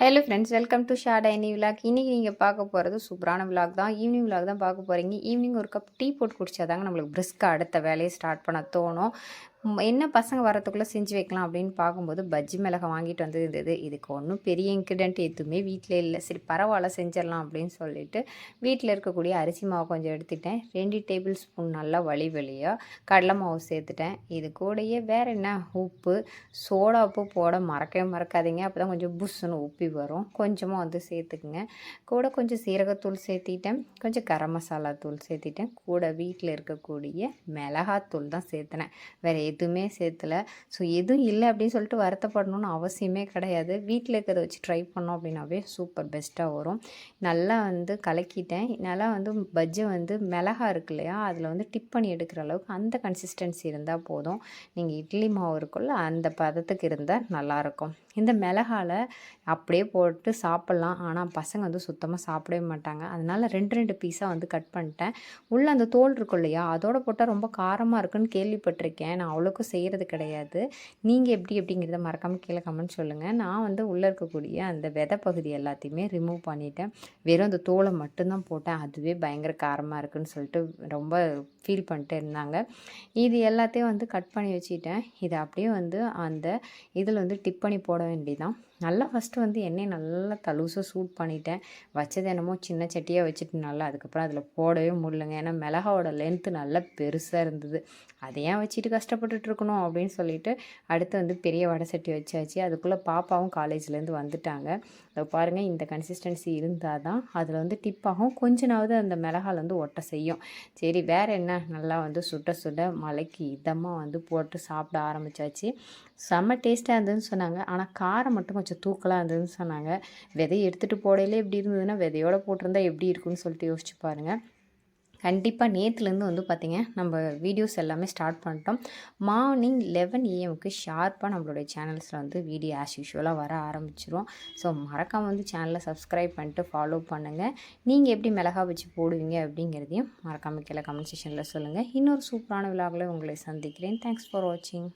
Hello friends welcome to short ஐனி vlog இன்றைக்கி நீங்கள் பார்க்க போகிறது சூப்பரான விலாக் தான். ஈவினிங் விலாக் தான் பார்க்க போகிறீங்க ஈவினிங் ஒரு கப் டீ போட்டு குடிச்சாதாங்க நம்மளுக்கு பிரிஸ்காக அடுத்த வேலையை ஸ்டார்ட் பண்ண தோணும். என்ன பசங்க வரத்துக்குள்ளே செஞ்சு வைக்கலாம் அப்படின்னு பார்க்கும்போது பஜ்ஜி மிளகா வாங்கிட்டு வந்து இருந்தது. இதுக்கு ஒன்றும் பெரிய இன்க்ரிடென்ட் எதுவுமே வீட்டில் இல்லை. சரி பரவாயில்ல செஞ்சிடலாம் அப்படின்னு சொல்லிட்டு வீட்டில் இருக்கக்கூடிய அரிசி மாவு கொஞ்சம் எடுத்துட்டேன் ரெண்டு டேபிள் ஸ்பூன் நல்லா வழி வழியாக கடலை மாவு சேர்த்துட்டேன். இது கூடயே வேறு என்ன? உப்பு சோடா உப்பு போட மறக்கவே மறக்காதீங்க. அப்போ தான் கொஞ்சம் புஷ்ஷுன்னு உப்பி வரும். கொஞ்சமாக வந்து சேர்த்துக்குங்க. கூட கொஞ்சம் சீரகத்தூள் சேர்த்திட்டேன். கொஞ்சம் கரம் மசாலா தூள் சேர்த்திட்டேன். கூட வீட்டில் இருக்கக்கூடிய மிளகாத்தூள் தான் சேர்த்துனேன். வேறு எதுவுமே சேர்த்தல. ஸோ எதுவும் இல்லை அப்படின்னு சொல்லிட்டு வருத்தப்படணும்னு அவசியமே கிடையாது. வீட்டில் இருக்கிறத வச்சு ட்ரை பண்ணோம் அப்படின்னாவே சூப்பர் பெஸ்ட்டாக வரும். நல்லா வந்து கலக்கிட்டேன். நல்லா வந்து பஜ்ஜை வந்து மிளகா இருக்கு இல்லையா அதில் வந்து டிப் பண்ணி எடுக்கிற அளவுக்கு அந்த கன்சிஸ்டன்சி இருந்தால் போதும். நீங்கள் இட்லி மாவு இருக்குல்ல அந்த பதத்துக்கு இருந்தால் நல்லாயிருக்கும் இந்த மிளகால அப்படியே போட்டு சாப்பிட்லாம். ஆனால் பசங்க வந்து சுத்தமாக சாப்பிடவே மாட்டாங்க. அதனால் ரெண்டு ரெண்டு பீஸாக வந்து கட் பண்ணிட்டேன். உள்ளே அந்த தோல் இருக்கும் இல்லையா அதோட போட்டால் ரொம்ப காரமாக இருக்குன்னு கேள்விப்பட்டிருக்கேன். நான் அவ்வளோ அவ்வளோக்கும் செய்கிறது கிடையாது. நீங்கள் எப்படி எப்படிங்கிறத மறக்காமல் கீழே கமெண்ட் சொல்லுங்கள் நான் வந்து உள்ளே இருக்கக்கூடிய அந்த விதை பகுதி எல்லாத்தையுமே ரிமூவ் பண்ணிட்டேன். வெறும் அந்த தோலை மட்டும்தான் போட்டேன். அதுவே பயங்கர காரமாக இருக்குன்னு சொல்லிட்டு ரொம்ப ஃபீல் பண்ணிட்டு இருந்தாங்க. இது எல்லாத்தையும் வந்து கட் பண்ணி வச்சுட்டேன். இதை அப்படியே வந்து அந்த இதில் வந்து டிப் பண்ணி போட வேண்டியதான் நல்லா ஃபஸ்ட்டு வந்து எண்ணெய் நல்லா தலுசாக சூட் பண்ணிட்டேன். வச்சது என்னமோ சின்ன சட்டியாக வச்சுட்டு நல்லா அதுக்கப்புறம் அதில் போடவே முடியலங்க. ஏன்னா மிளகாவோட லென்த்து நல்லா பெருசாக இருந்தது. அதை ஏன் வச்சுட்டு கஷ்டப்பட்டு இருக்கணும் அப்படின்னு சொல்லிட்டு அடுத்து வந்து பெரிய வடை சட்டி வச்சாச்சு. அதுக்குள்ளே பாப்பாவும் காலேஜ்லேருந்து வந்துட்டாங்க. அதை பாருங்கள் இந்த கன்சிஸ்டன்சி இருந்தால் தான் அதில் வந்து டிப்பாகும் கொஞ்ச நாவது அந்த மிளகால் வந்து ஒட்ட செய்யும். சரி வேறு என்ன? நல்லா வந்து சுட்ட சுட மலைக்கு இதமாக வந்து போட்டு சாப்பிட ஆரம்பித்தாச்சு செம்ம டேஸ்ட்டாக இருந்ததுன்னு சொன்னாங்க. ஆனால் காரம் மட்டும் கொஞ்சம் தூக்கலாக இருந்ததுன்னு சொன்னாங்க. விதையை எடுத்துகிட்டு போடையிலே எப்படி இருந்ததுன்னா விதையோட போட்டிருந்தா எப்படி இருக்குன்னு சொல்லிட்டு யோசிச்சு பாருங்கள் கண்டிப்பாக நேற்றுலேருந்து வந்து பார்த்திங்க நம்ம வீடியோஸ் எல்லாமே ஸ்டார்ட் பண்ணிட்டோம். மார்னிங் லெவன் ஏஎம்க்கு ஷார்ப்பாக நம்மளுடைய சேனல்ஸில் வந்து வீடியோ ஆஸ் யூஷுவலாக வர ஆரம்பிச்சிரும். ஸோ மறக்காமல் வந்து சேனலை சப்ஸ்கிரைப் பண்ணிட்டு ஃபாலோ பண்ணுங்கள் நீங்கள் எப்படி மிளகா வச்சு போடுவீங்க அப்படிங்கிறதையும் மறக்காமல் கீழே கமெண்ட் செஷனில் சொல்லுங்கள் இன்னொரு சூப்பரான விழாவில் உங்களை சந்திக்கிறேன். தேங்க்ஸ் ஃபார் வாட்சிங்